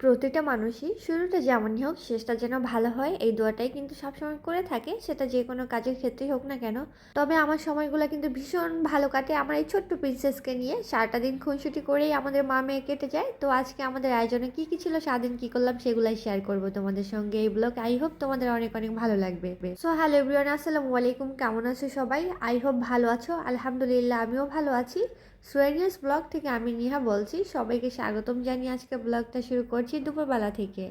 প্রতিটা মানুষই শুরুটা যেমনই হোক, শেষটা যেন ভালো হয়, এই দোয়াটাই কিন্তু সবসময় করে থাকে, সেটা যে কোনো কাজের ক্ষেত্রেই হোক না কেন। তবে আমার সময়গুলো কিন্তু ভীষণ ভালো কাটে, আমার এই ছোট্ট প্রিন্সেসকে নিয়ে। সারাটা দিন খুনসুটি করেই আমাদের মা মেয়ে কেটে যায়। তো আজকে আমাদের আয়োজনে কি কি ছিল, সারাদিন কি করলাম সেগুলাই শেয়ার করব তোমাদের সঙ্গে এই ব্লগ আই হোপ তোমাদের অনেক অনেক ভালো লাগবে। সো হ্যালো এভরিওয়ান আসসালামু আলাইকুম, কেমন আছো সবাই? আই হোপ ভালো আছো। আলহামদুলিল্লাহ, আমিও ভালো আছি। সুয়েনিয়াস ব্লগ থেকে আমি নিহা বলছি, সবাইকে স্বাগতম জানিয়ে আজকে ব্লগটা শুরু করছি দুপুরবেলা থেকে।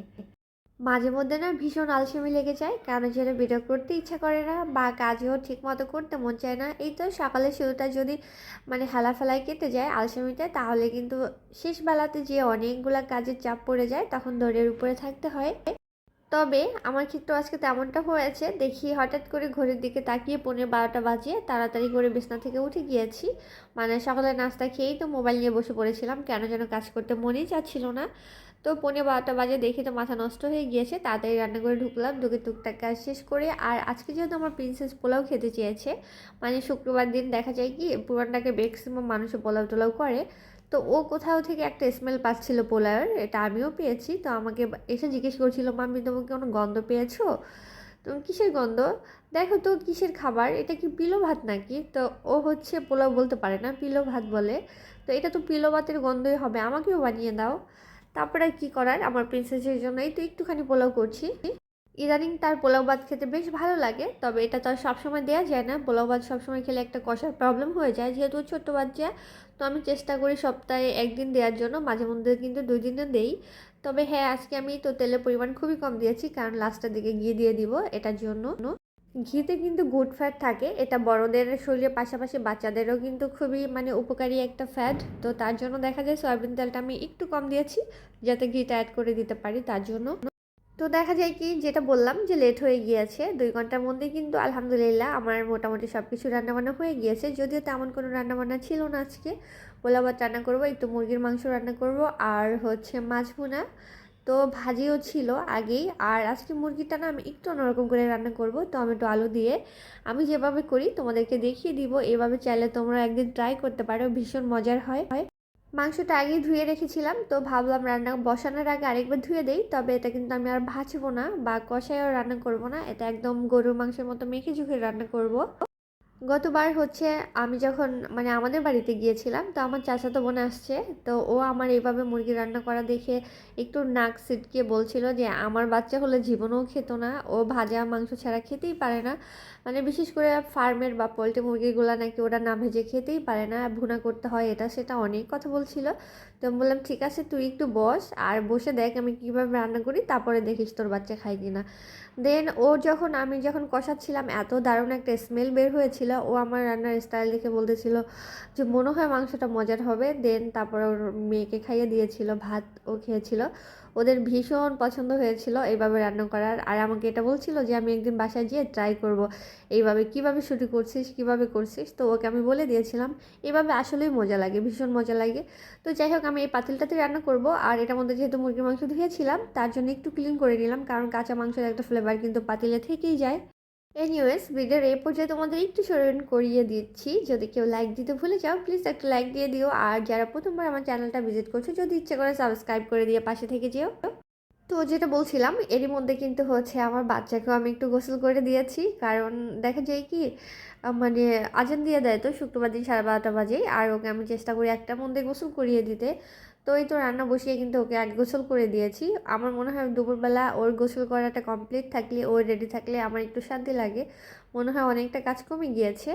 মাঝে মধ্যে না ভীষণ আলসেমি লেগে যায়, কেন যেন ভিডিও করতে ইচ্ছা করে না বা কাজও ঠিক মতো করতে মন চায় না। এই তো সকালের শুরুটা যদি মানে হেলাফেলায় কেটে যায় আলসেমিতে তাহলে কিন্তু শেষ বেলাতে যে অনেকগুলা কাজের চাপ পড়ে যায়, তখন দৌড়ের উপরে থাকতে হয়। তবে আমার ক্ষেত্রে আজকে তেমনটা হয়েছে। দেখি হঠাৎ করে ঘড়ির দিকে তাকিয়ে পনেরো বারোটা বাজে, তাড়াতাড়ি করে বিছনা থেকে উঠে গিয়েছি। মানে সকালে নাস্তা খেয়েই তো মোবাইল নিয়ে বসে পড়েছিলাম, কেন যেন কাজ করতে মনেই চাচ্ছিল না। তো পনেরো বারোটা বাজে দেখি তো মাথা নষ্ট হয়ে গিয়েছে, তাড়াতাড়ি রান্না করে ঢুকলাম ঢুকে টুকটাক কাজ শেষ করে। আর আজকে যেহেতু আমার প্রিন্সেস পোলাও খেতে চেয়েছে মানে শুক্রবার দিন দেখা যায় কি, পুরানটাকে ম্যাক্সিমাম মানুষ পোলাও টোলাও করে। তো ও কোথাও থেকে একটা স্মেল পাচ্ছিল পোলাওয়ের এটা আমিও পেয়েছি। তো আমাকে এসে জিজ্ঞেস করছিল, মাম্মি, তুমি কোনো গন্ধ পেয়েছ? তো কিসের গন্ধ? দেখো তো কিসের খাবার, এটা কি পিলো ভাত নাকি? তো ও হচ্ছে পোলাও বলতে পারে না, পিলো ভাত বলে। তো এটা তো পিলো ভাতের গন্ধই হবে, আমাকেও বানিয়ে দাও। তারপরে কি করার? আমার প্রিন্সেসের জন্যই তো একটুখানি পোলাও করছি। ইদানিং তার পোলাও ভাত খেতে বেশ ভালো লাগে, তবে এটা তো আর সবসময় দেওয়া যায় না। পোলাও ভাত সবসময় খেলে একটা কষার প্রবলেম হয়ে যায়, যেহেতু ছোট্ট বাচ্চা, তো আমি চেষ্টা করি সপ্তাহে একদিন দেওয়ার জন্য, মাঝে মধ্যে কিন্তু দুই দিনে দেই। তবে হ্যাঁ আজকে আমি তো তেলের পরিমাণ খুবই কম দিয়েছি, কারণ লাস্টের দিকে ঘি দিয়ে দিব এটার জন্য। ঘিতে কিন্তু গুড ফ্যাট থাকে, এটা বড়দের শরীরের পাশাপাশি বাচ্চাদেরও কিন্তু খুবই মানে উপকারী একটা ফ্যাট তো তার জন্য দেখা যায় সয়াবিন তেলটা আমি একটু কম দিয়েছি, যাতে ঘিটা অ্যাড করে দিতে পারি তার জন্য। তো দেখা যায় কি, যেটা বললাম যে লেট হয়ে গিয়েছে, দুই ঘণ্টার মধ্যে কিন্তু আলহামদুলিল্লাহ আমার মোটামুটি সব কিছু রান্নাবান্না হয়ে গিয়েছে। যদিও তেমন কোনো রান্নাবান্না ছিল না আজকে। ভাত রান্না করব, একটু মুরগির মাংস রান্না করব, আর হচ্ছে মাছ ভুনা। তো ভাজিও ছিল আগেই, আর আজকে মুরগিটা না আমি একটু অন্যরকম করে রান্না করব, টমেটো, আলু দিয়ে। আমি যেভাবে করি তোমাদেরকে দেখিয়ে দিব, এভাবে চাইলে তোমরা একদিন ট্রাই করতে পারো, ভীষণ মজার হয়। মাংসটা আগেই ধুয়ে রেখেছিলাম, তো ভাবলাম রান্না বসানোর আগে আরেকবার ধুয়ে দেই, তবে এটা কিন্তু আমি আর ভাজবো না বা কষায়ও রান্না করব না, এটা একদম গরুর মাংসের মতো মেখে ঝুঁকে রান্না করব। গতবার হচ্ছে আমি যখন মানে আমাদের বাড়িতে গিয়েছিলাম, তো আমার চাচাতো বোন আসছে, তো ও আমার এইভাবে মুরগি রান্না করা দেখে একটু নাক সিটকে বলছিল যে, আমার বাচ্চা হলে জীবনেও খেত না, ও ভাজা মাংস ছাড়া খেতেই পারে না। মানে বিশেষ করে ফার্মের বা পোলট্রি মুরগিগুলো নাকি ওরা না ভেজে খেতেই পারে না, ভুনা করতে হয় এটা, সেটা অনেক কথা বলছিল। তো আমি বললাম, ঠিক আছে, তুই একটু বস আর বসে দেখ আমি কীভাবে রান্না করি, তারপরে দেখিস তোর বাচ্চা খায় কিনা। দেন ও যখন, আমি যখন কষাচ্ছিলাম, এত দারুণ একটা স্মেল বের হয়েছিল। ও আমার রান্নার স্টাইল দেখে বলতেছিল যে, মনে হয় মাংসটা মজার হবে। দেন তারপর ওর মেয়েকে খাইয়ে দিয়েছিল, ভাত ও খেয়েছিল। ওদের ভীষণ পছন্দ হয়েছিল এইভাবে রান্না করার। আর আমাকে এটা বলছিল যে, আমি একদিন বাসায় গিয়ে ট্রাই করব। এইভাবে কীভাবে শুরু করছিস, কীভাবে করছিস? তো ওকে আমি বলে দিয়েছিলাম এভাবে আসলেই মজা লাগে, ভীষণ মজা লাগে। তো যাই হোক, আমি এই পাতিলটাতে রান্না করব। আর এটার মধ্যে যেহেতু মুরগির মাংস ধুয়েছিলাম, তার জন্য একটু ক্লিন করে নিলাম, কারণ কাঁচা মাংসের একটা ফ্লেভার কিন্তু পাতিলে থেকেই যায়। এনিওয়েজ ভিডিওর এই পর্যায়ে তোমাদের একটু স্মরণ করিয়ে দিচ্ছি। যদি কেউ লাইক দিতে ভুলে যাও প্লিজ একটা লাইক দিয়ে দিও। আর যারা প্রথমবার আমার চ্যানেলটা ভিজিট করছ, যদি ইচ্ছে করে সাবস্ক্রাইব করে দিয়ে পাশে থেকে যেও। তো যেটা বলছিলাম, এরই মধ্যে কিন্তু হচ্ছে আমার বাচ্চাকেও আমি একটু গোসল করে দিয়েছি। কারণ দেখা যায় কি মানে আজান দিয়ে দেয় তো, শুক্রবার দিন সাড়ে বারোটা বাজে। আর ওকে আমি চেষ্টা করি একটা মধ্যে গোসল করিয়ে দিতে। তো এই তো রান্না বসিয়ে কিন্তু ওকে এক গোসল করে দিয়েছি। আমার মনে হয় দুপুরবেলা ওর গোসল করাটা কমপ্লিট থাকলে ওর রেডি থাকলে আমার একটু শান্তি লাগে। মনে হয় অনেকটা কাজ কমে গিয়েছে।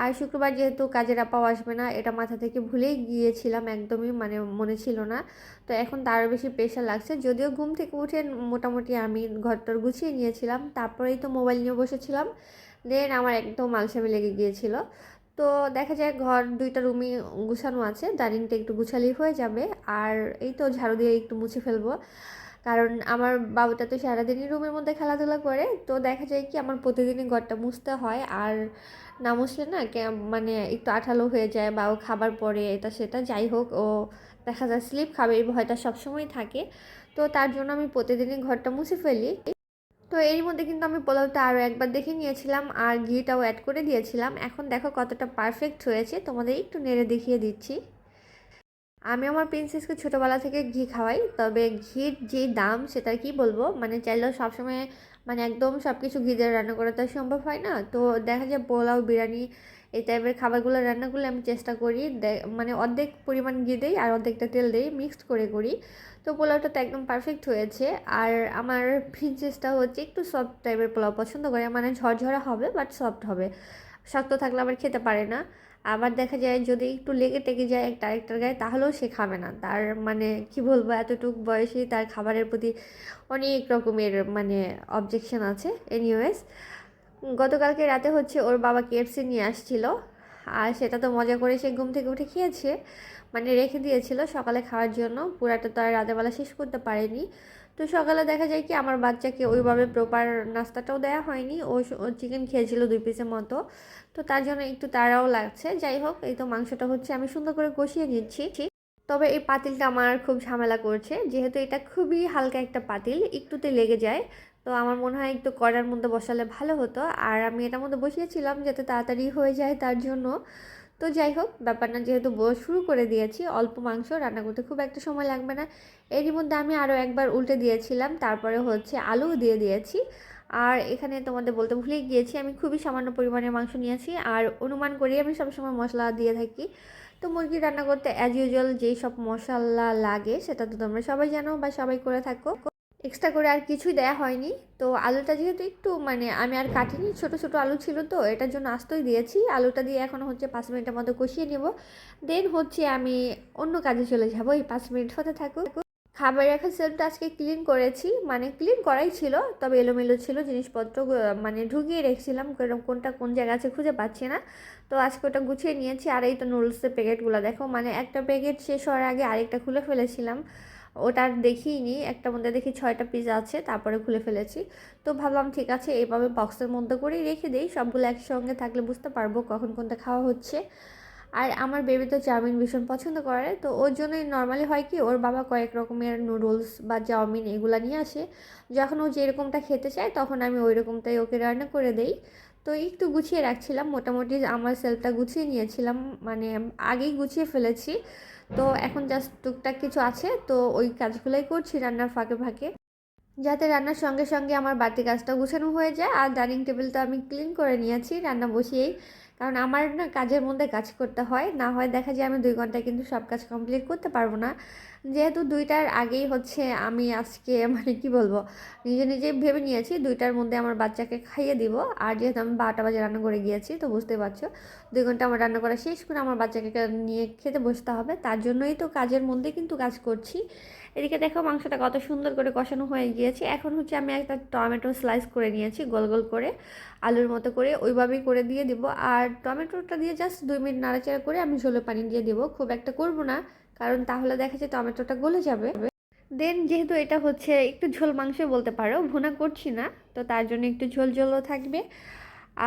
আর শুক্রবার যেহেতু কাজের আপাও আসবে না, এটা মাথা থেকে ভুলেই গিয়েছিলাম একদমই মানে মনে ছিল না। তো এখন তারও বেশি প্রেশার লাগছে। যদিও ঘুম থেকে উঠে মোটামুটি আমি ঘরটর গুছিয়ে নিয়েছিলাম। তারপরেই তো মোবাইল নিয়ে বসেছিলাম। দেন আমার একদম আলসামি লেগে গিয়েছিল। তো দেখা যায় ঘর দুইটা রুমই গুছানো আছে। ডাইনিংটা একটু গুছালেই হয়ে যাবে। আর এই তো ঝাড়ু দিয়ে একটু মুছে ফেলব। কারণ আমার বাবুটা তো সারাদিনই রুমের মধ্যে খেলাধুলা করে। তো দেখা যায় কি, আমার প্রতিদিনই ঘরটা মুছতে হয়। আর না মুছলে না মানে একটু আঠালো হয়ে যায় বা ও খাবার পরে, এটা সেটা, যাই হোক, ও দেখা যায় স্লিপ খাবে এই ভয়টা সবসময় থাকে। তো তার জন্য আমি প্রতিদিনই ঘরটা মুছে ফেলি। তো এর মধ্যে কিন্তু আমি পোলাওটা আরও একবার দেখে নিয়েছিলাম আর ঘিটাও অ্যাড করে দিয়েছিলাম। এখন দেখো কতটা পারফেক্ট হয়েছে, তোমাদের একটু নেড়ে দেখিয়ে দিচ্ছি। আমি আমার প্রিন্সেসকে ছোটোবেলা থেকে ঘি খাওয়াই, তবে ঘির যে দাম সেটা কি বলব? মানে চাইলেও সবসময় মানে একদম সব কিছু ঘি দিয়ে রান্না করা তো সম্ভব হয় না। তো দেখা যায় পোলাও, বিরিয়ানি এই টাইপের খাবারগুলো রান্নাগুলো আমি চেষ্টা করি মানে অর্ধেক পরিমাণ ঘি দিই আর অর্ধেকটা তেল দিই মিক্সড করে করি। তো পোলাওটা তো একদম পারফেক্ট হয়েছে। আর আমার প্রিন্সেসটা হচ্ছে একটু সফট টাইপের পোলাও পছন্দ করে। মানে ঝরঝরা হবে বাট সফট হবে। শক্ত থাকলে আবার খেতে পারে না। আবার দেখা যায় যদি একটু লেগে টেগে যায় একটা আরেকটার গায়ে, তাহলেও সে খাবে না। তার মানে কি বলব, এতটুক বয়সেই তার খাবারের প্রতি অনেক রকমের মানে অবজেকশন আছে। এনিওয়েজ গতকালকে রাতে হচ্ছে ওর বাবা কেএফসি নিয়ে আসছিল। আর সেটা তো মজা করে সে ঘুম থেকে উঠে খেয়েছে মানে রেখে দিয়েছিল সকালে খাওয়ার জন্য। পুরাটা তো আর রাতেবেলা শেষ করতে পারেনি। তো সকালে দেখা যায় কি আমার বাচ্চাকে ওইভাবে প্রপার নাস্তাটাও দেওয়া হয়নি। ও চিকেন খেয়েছিল দুই পিসের মতো। তো তার জন্য একটু তাড়াও লাগছে। যাই হোক, এই তো মাংসটা হচ্ছে আমি সুন্দর করে কষিয়ে দিচ্ছি তবে এই পাতিলটা আমার খুব ঝামেলা করছে। যেহেতু এটা খুবই হালকা একটা পাতিল, একটুতে লেগে যায়। তো আমার মনে হয় একটু কড়ার মধ্যে বসালে ভালো হতো। আর আমি এটার মধ্যে বসিয়েছিলাম যাতে তাড়াতাড়ি হয়ে যায় তার জন্য। তো যাই হোক, ব্যাপারটা যেহেতু শুরু করে দিয়েছি, অল্প মাংস রান্না করতে খুব একটা সময় লাগবে না। এরই মধ্যে আমি আরও একবার উল্টে দিয়েছিলাম, তারপরে হচ্ছে আলু দিয়ে দিয়েছি। আর এখানে তোমাদের বলতে ভুলে গিয়েছি, আমি খুবই সামান্য পরিমাণে মাংস নিয়েছি। আর অনুমান করি আমি সবসময় মশলা দিয়ে থাকি। তো মুরগি রান্না করতে অ্যাজ ইউজুয়াল যেই সব মশলা লাগে সেটা তো তোমরা সবাই জানো বা সবাই করে থাকো। এক্সট্রা করে আর কিছুই দেয়া হয়নি। তো আলুটা যেহেতু একটু মানে আমি আর কাটিনি, ছোট ছোট আলু ছিল তো, এটার জন্য আস্তই দিয়েছি। আলুটা দিয়ে এখন হচ্ছে পাঁচ মিনিটের মতো কষিয়ে নেব। দেন হচ্ছে আমি অন্য কাজে চলে যাব। এই পাঁচ মিনিট হতে থাকুক। খাবার রাখার সেলফটা আজকে ক্লিন করেছি। মানে ক্লিন করাই ছিল, তবে এলোমেলো ছিল। জিনিসপত্র মানে ঢুকিয়ে রেখেছিলাম। কোনটা কোন জায়গা আছে খুঁজে পাচ্ছি না। তো আজকে ওটা গুছিয়ে নিয়েছি। আর এই তো নুডলসের প্যাকেটগুলো দেখো। মানে একটা প্যাকেট শেষ হওয়ার আগে আরেকটা খুলে ফেলেছিলাম। ওটার দেখিনি। একটা মধ্যে দেখি ছয়টা পিস আছে, তারপরে খুলে ফেলেছি। তো ভাবলাম ঠিক আছে এইভাবে বক্সের মধ্যে করেই রেখে দিই। সবগুলো একসঙ্গে থাকলে বুঝতে পারব কখন কোনটা খাওয়া হচ্ছে। আর আমার বেবি তো চাউমিন ভীষণ পছন্দ করে, তো ওর জন্যই নর্মালি হয় কি, ওর বাবা কয়েক রকমের নুডলস বা চাউমিন এগুলো নিয়ে আসে। যখন ও যেরকমটা খেতে চায়, তখন আমি ওই রকমটাই ওকে রান্না করে দেই। তো একটু গুছিয়ে রাখছিলাম, মোটামুটি আমার সেলফটা গুছিয়ে নিয়েছিলাম। মানে আগেই গুছিয়ে ফেলেছি। তো এখন জাস্ট টুকটাক কিছু আছে, তো ওই কাজগুলোই করছি রান্নার ফাঁকে ফাঁকে। যাতে রান্নার সঙ্গে সঙ্গে আমার বাড়তি কাজটা গুছানো হয়ে যায়, আর ডাইনিং টেবিলটা আমি ক্লিন করে নিয়েছি, রান্না বসিয়েই। কারণ আমার না কাজের মধ্যে কাজ করতে হয়। না হয় দেখা যায় আমি দুই ঘন্টায় কিন্তু সব কাজ কমপ্লিট করতে পারব না। যেহেতু দুইটার আগেই হচ্ছে আমি আজকে মানে কি বলব, নিজে নিজে ভেবে নিয়েছি দুইটার মধ্যে আমার বাচ্চাকে খাইয়ে দিব। আর যেহেতু আমি বারোটা বাজে রান্না করে গিয়েছি, তো বুঝতে পারছ, দুই ঘণ্টা আমার রান্না করা শেষ করে আমার বাচ্চাকে নিয়ে খেতে বসতে হবে। তার জন্যই তো কাজের মধ্যে কিন্তু কাজ করছি। এদিকে দেখো মাংসটা কত সুন্দর করে কষানো হয়ে গিয়েছে। এখন হচ্ছে আমি একটা টমেটো স্লাইস করে নিয়েছি, গোল গোল করে আলুর মতো করে। ওইভাবেই করে দিয়ে দিব। আর টমেটোটা দিয়ে জাস্ট দুই মিনিট নাড়াচাড়া করে আমি ঝোলে পানি দিয়ে দিব। খুব একটা করব না, কারণ তাহলে দেখা যায় টমেটোটা গলে যাবে। দেন যেহেতু এটা হচ্ছে একটু ঝোল মাংস বলতে পারো, ভুনা করছি না, তো তার জন্য একটু ঝোল ঝোলও থাকবে।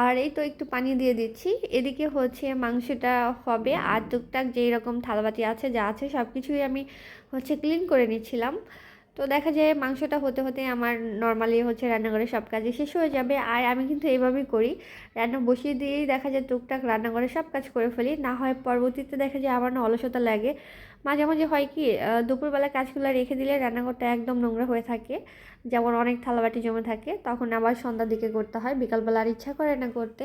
আর এই তো একটু পানি দিয়ে দিচ্ছি। এদিকে হচ্ছে মাংসটা হবে। আর টুকটাক যেই রকম থালাবাটি আছে, যা আছে সব কিছুই আমি হচ্ছে ক্লিন করে নিচ্ছিলাম। তো দেখা যায় মাংসটা হতে হতে আমার নর্মালি হচ্ছে রান্নাঘরে সব কাজে শেষ হয়ে যাবে। আর আমি কিন্তু এইভাবেই করি। রান্না বসিয়ে দিয়েই দেখা যায় টুকটাক রান্নাঘরে সব কাজ করে ফেলি। না হয় পরবর্তীতে দেখা যায় আমার না অলসতা লাগে। মাঝে মাঝে হয় কি দুপুরবেলা কাজগুলো রেখে দিলে রান্নাঘরটা একদম নোংরা হয়ে থাকে। যেমন অনেক থালাবাটি জমে থাকে, তখন আবার সন্ধ্যার দিকে করতে হয়। বিকালবেলা আর ইচ্ছা করে না করতে।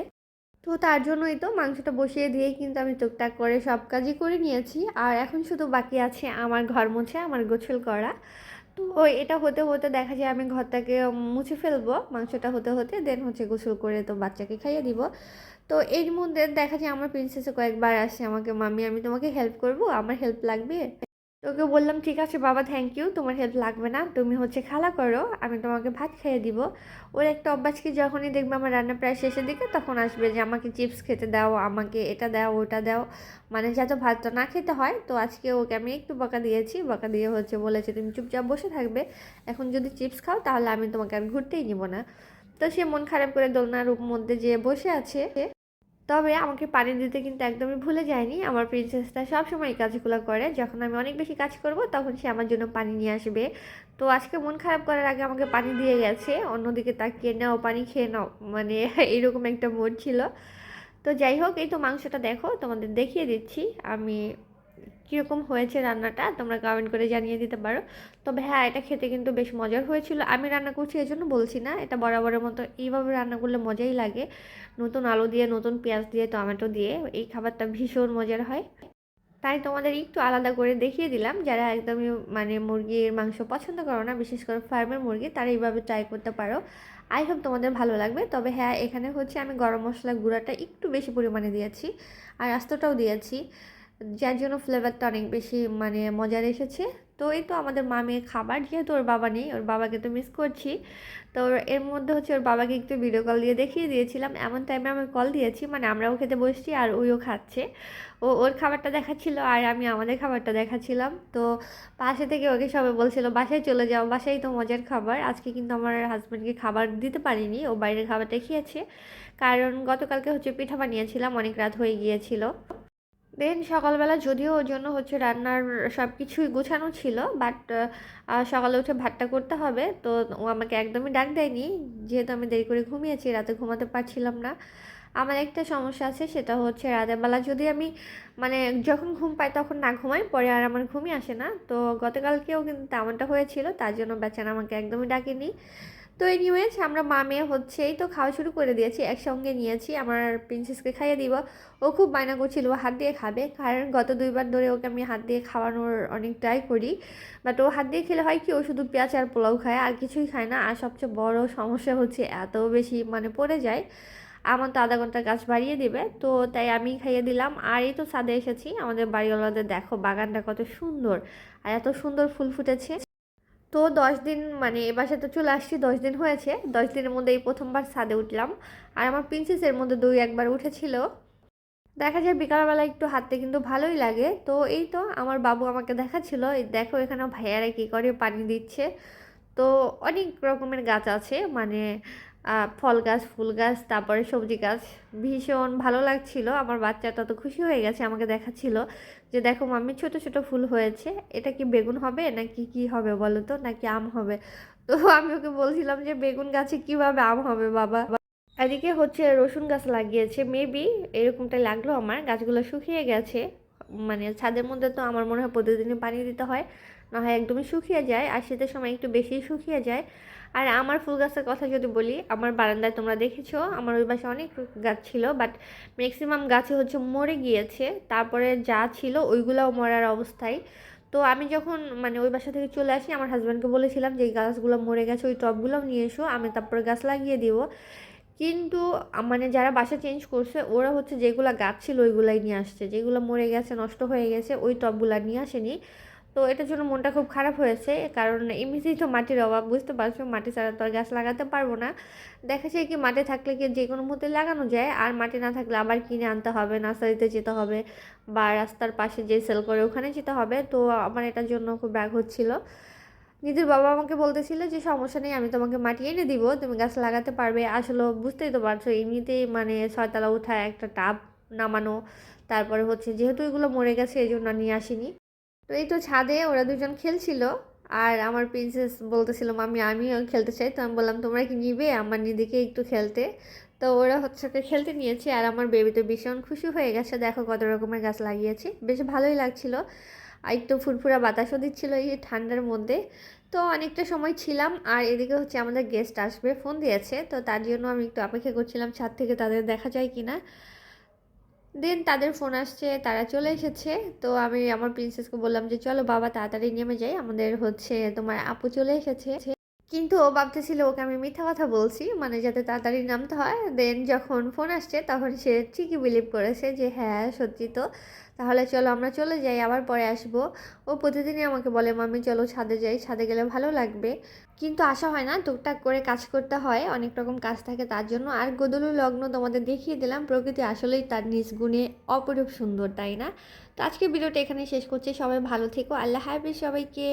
তো তার জন্যই তো মাংসটা বসিয়ে দিয়েই কিন্তু আমি টুকটাক করে সব কাজই করে নিয়েছি। আর এখন শুধু বাকি আছে আমার ঘর মুছে, আমার গোছল করা। তো এটা হতে হতে দেখা যায় আমি ঘরটাকে মুছে ফেলব, মাংসটা হতে হতে দেন হচ্ছে গোসল করে তো বাচ্চাকে খাইয়ে দিব। তো এর মধ্যে দেখা যায় আমার প্রিন্সেসে কয়েকবার আসে আমাকে মামি আমি তোমাকে হেল্প করব, আমার হেল্প লাগবে? তোকে বললাম, ঠিক আছে বাবা থ্যাংক ইউ তোমার হেল্প লাগবে না, তুমি হচ্ছে খালা করো, আমি তোমাকে ভাত খাইয়ে দিব। ওর একটা অভ্যাসকে যখনই দেখবে আমার রান্না প্রায় শেষের দিকে, তখন আসবে যে, আমাকে চিপস খেতে দাও, আমাকে এটা দাও, ওটা দাও। মানে যাতে ভাতটা না খেতে হয়, তো আজকে ওকে আমি একটু বকা দিয়েছি, বকা দিয়ে হচ্ছে বলেছে, তুমি চুপচাপ বসে থাকবে, এখন যদি চিপস খাও, তাহলে আমি তোমাকে আর ঘুরতেই নিব না। তো সে মন খারাপ করে দোলনার মধ্যে যে বসে আছে। তবে আমাকে পানি দিতে কিন্তু একদমই ভুলে যায়নি। আমার প্রিন্সেসটা সবসময় এই কাজগুলো করে। যখন আমি অনেক বেশি কাজ করব, তখন সে আমার জন্য পানি নিয়ে আসবে। তো আজকে মন খারাপ করার আগে আমাকে পানি দিয়ে গেছে। অন্যদিকে তাকিয়ে নাও, পানি খেয়ে নাও। মানে এরকম একটা মোড ছিল। তো যাই হোক, এই তো মাংসটা দেখো, তোমাদের দেখিয়ে দিচ্ছি। আমি কীরকম হয়েছে রান্নাটা তোমরা কমেন্ট করে জানিয়ে দিতে পারো। তবে হ্যাঁ এটা খেতে কিন্তু বেশ মজার হয়েছিল। আমি রান্না করছি এই জন্য বলছি না, এটা বরাবরের মতো এইভাবে রান্না করলে মজাই লাগে। নতুন আলু দিয়ে, নতুন পেঁয়াজ দিয়ে, টমেটো দিয়ে, এই খাবারটা ভীষণ মজার হয়। তাই তোমাদের একটু আলাদা করে দেখিয়ে দিলাম। যারা একদমই মানে মুরগির মাংস পছন্দ করো না, বিশেষ করে ফার্মের মুরগি, তারা এইভাবে ট্রাই করতে পারো। আই হোপ তোমাদের ভালো লাগবে। তবে হ্যাঁ এখানে হচ্ছে আমি গরম মশলা গুঁড়াটা একটু বেশি পরিমাণে দিয়েছি, আর আস্তটাও দিয়েছি। যার জন্য ফ্লেভারটা অনেক বেশি মানে মজার এসেছে। তো এই তো আমাদের মা মেয়ে খাবার, যেহেতু ওর বাবা নেই, ওর বাবাকে তো মিস করছি। তো এর মধ্যে হচ্ছে ওর বাবাকে একটু ভিডিও কল দিয়ে দেখিয়ে দিয়েছিলাম। এমন টাইমে আমি কল দিয়েছি মানে আমরাও খেতে বসছি আর ওইও খাচ্ছে। ও, ওর খাবারটা দেখাচ্ছিল আর আমি আমাদের খাবারটা দেখাচ্ছিলাম। তো পাশে থেকে ওকে সবাই বলছিল, বাসায় চলে যাও, বাসায় তো মজার খাবার। আজকে কিন্তু আমার হাজব্যান্ডকে খাবার দিতে পারিনি, ও বাইরের খাবারটা খেয়েছে। কারণ গতকালকে হচ্ছে পিঠা বানিয়েছিলাম, অনেক রাত হয়ে গিয়েছিল। দেন সকালবেলা যদিও ওর জন্য হচ্ছে রান্নার সব কিছুই গোছানো ছিল বাট সকালে উঠে ভাতটা করতে হবে। তো ও আমাকে একদমই ডাক দেয়নি, যেহেতু আমি দেরি করে ঘুমিয়েছি, রাতে ঘুমাতে পারছিলাম না। আমার একটা সমস্যা আছে, সেটা হচ্ছে রাতের বেলা যদি আমি মানে যখন ঘুম পাই তখন না ঘুমাই, পরে আর আমার ঘুমই আসে না। তো গতকালকেও কিন্তু তেমনটা হয়েছিল, তার জন্য বেচারা আমাকে একদমই ডাকেনি। তো এনিওয়েজ আমরা মা মেয়ে হচ্ছে এই তো খাওয়া শুরু করে দিয়েছি, একসঙ্গে নিয়েছি, আমার প্রিন্সেসকে খাইয়ে দিব। ও খুব বায়না করছিল হাত দিয়ে খাবে, কারণ গত দুইবার ধরে ওকে আমি হাত দিয়ে খাওয়ানোর অনেক ট্রাই করি। বাট ও হাত দিয়ে খেলে হয় কি, ও শুধু পেঁয়াজ আর পোলাও খায়, আর কিছুই খায় না, আর সবচেয়ে বড় সমস্যা হচ্ছে এত বেশি মানে পড়ে যায়। আমার তো আধা ঘণ্টা গাছ বাড়িয়ে দিবে, তো তাই আমি খাইয়ে দিলাম। আর এই তো ছাদে এসেছি, আমাদের বাড়িওয়ালাদের দেখো বাগানটা কত সুন্দর, আর এত সুন্দর ফুল ফুটেছে। তো দশ দিন মানে এ বাসাতে চলে আসছি, দশ দিন হয়েছে। দশ দিনের মধ্যে এই প্রথমবার ছাদে উঠলাম। আর আমার প্রিন্সেসের মধ্যে দুই একবার উঠেছিল। দেখা যায় বিকালবেলা একটু হাঁটতে কিন্তু ভালোই লাগে। তো এই তো আমার বাবু আমাকে দেখাচ্ছিল, এই দেখো এখানে ভাইয়ারা কী করে পানি দিচ্ছে। তো অনেক রকমের গাছ আছে মানে ফল গাছ, ফুল গাছ, তারপরে সবজি গাছ। ভীষণ ভালো লাগছিল। আমার বাচ্চাটা তো খুশি হয়ে গেছে, আমাকে দেখাচ্ছিল যে, দেখো মাম্মি, ছোট ছোট ফুল হয়েছে। এটা কি বেগুন হবে নাকি কি হবে বলো তো? নাকি আম হবে? তো আমি ওকে বলছিলাম যে, বেগুন গাছে কীভাবে আম হবে বাবা? এদিকে হচ্ছে রসুন গাছ লাগিয়েছে। মেবি এরকমটাই লাগল আমার। গাছগুলো শুকিয়ে গেছে। মানে ছাদের মধ্যে তো আমার মনে হয় প্রতিদিনই পানি দিতে হয়। না হয় একদমই শুকিয়ে যায়। আর শীতের সময় একটু বেশি শুকিয়ে যায়। আর আমার ফুল গাছের কথা যদি বলি, আমার বারান্দায় তোমরা দেখেছ, আমার ওই পাশে অনেক গাছ ছিল বাট ম্যাক্সিমাম গাছে হচ্ছে মরে গিয়েছে, তারপরে যা ছিল ওইগুলোও মরার অবস্থায়। তো আমি যখন মানে ওই বাসা থেকে চলে আসি, আমার হাজব্যান্ডকে বলেছিলাম যে গাছগুলো মরে গেছে, ওই টবগুলোও নিয়ে এসো, আমি তারপরে গাছ লাগিয়ে দিব। কিন্তু মানে যারা বাসা চেঞ্জ করছে, ওরা হচ্ছে যেগুলো গাছ ছিল ওইগুলাই নিয়ে আসছে, যেগুলো মরে গেছে, নষ্ট হয়ে গেছে, ওই টবগুলো নিয়ে আসেনি। তো এটার জন্য মনটা খুব খারাপ হয়েছে, কারণ এমনিতেই তো মাটির অভাব, বুঝতে পারছ? মাটি ছাড়া তো আর গাছ লাগাতে পারব না। দেখা যায় কি মাটি থাকলে কি যে কোনো মতে লাগানো যায়, আর মাটি না থাকলে আবার কিনে আনতে হবে, নার্সারিতে যেতে হবে, বা রাস্তার পাশে যে সেল করে ওখানে যেতে হবে। তো আমার এটার জন্য খুব রাগ হচ্ছিল। নিজের বাবা আমাকে বলতেছিল যে, সমস্যা নেই, আমি তোমাকে মাটি এনে দিব, তুমি গাছ লাগাতে পারবে। আসলে বুঝতেই তো পারছ, এমনিতেই মানে ছয়তলা উঠায় একটা টাব নামানো, তারপরে হচ্ছে যেহেতু এগুলো মরে গেছে এই জন্য নিয়ে আসিনি। তো এই তো ছাদে ওরা দুজন খেলছিল আর আমার প্রিন্সেস বলতেছিল মামি আমিও খেলতে চাই। তো আমি বললাম, তোমরা কি নিবে? আমার নিদিকে একটু খেলতে। তো ওরা হচ্ছে খেলতে নিয়েছে আর আমার বেবি তো ভীষণ খুশি হয়ে গেছে। দেখো কত রকমের গাছ লাগিয়েছে। বেশ ভালোই লাগছিল। আর একটু ফুরফুরা বাতাসও দিচ্ছিল এই ঠান্ডার মধ্যে। তো অনেকটা সময় ছিলাম আর এদিকে হচ্ছে আমাদের গেস্ট আসবে ফোন দিয়েছে। তো তার জন্য আমি একটু অপেক্ষা করছিলাম ছাদ থেকে, তাদের দেখা যায় কি না দেন তাদের ফোন আসছে, তারা চলে এসেছে। তো আমি আমার প্রিন্সেসকে বললাম যে, চলো বাবা, তাড়াতাড়ি নেমে যাই। আমাদের হচ্ছে তোমার আপু চলে এসেছে। কিন্তু ও ভাবতেছিল, ওকে আমি মিথ্যা কথা বলছি মানে যাতে তাড়াতাড়ি নামতে হয়। দেন যখন ফোন আসছে, তখন সে ঠিকই বিলিভ করেছে যে হ্যাঁ সত্যি তো। তাহলে চলো, আমরা চলে যাই, আবার পরে আসব। ও প্রতিদিনই আমাকে বলে মামি চলো ছাদে যাই, ছাদে গেলে ভালো লাগবে। কিন্তু আসা হয় না, টুকটাক করে কাজ করতে হয়, অনেক রকম কাজ থাকে তার জন্য। আর গোদলু লগ্ন তোমাদের দেখিয়ে দিলাম, প্রকৃতি আসলেই তার নিজ গুণে অপরূপ সুন্দর, তাই না? তো আজকে ভিডিওটা এখানে শেষ করছি, সবাই ভালো থেকো, আল্লাহ হাফিজ সবাইকে।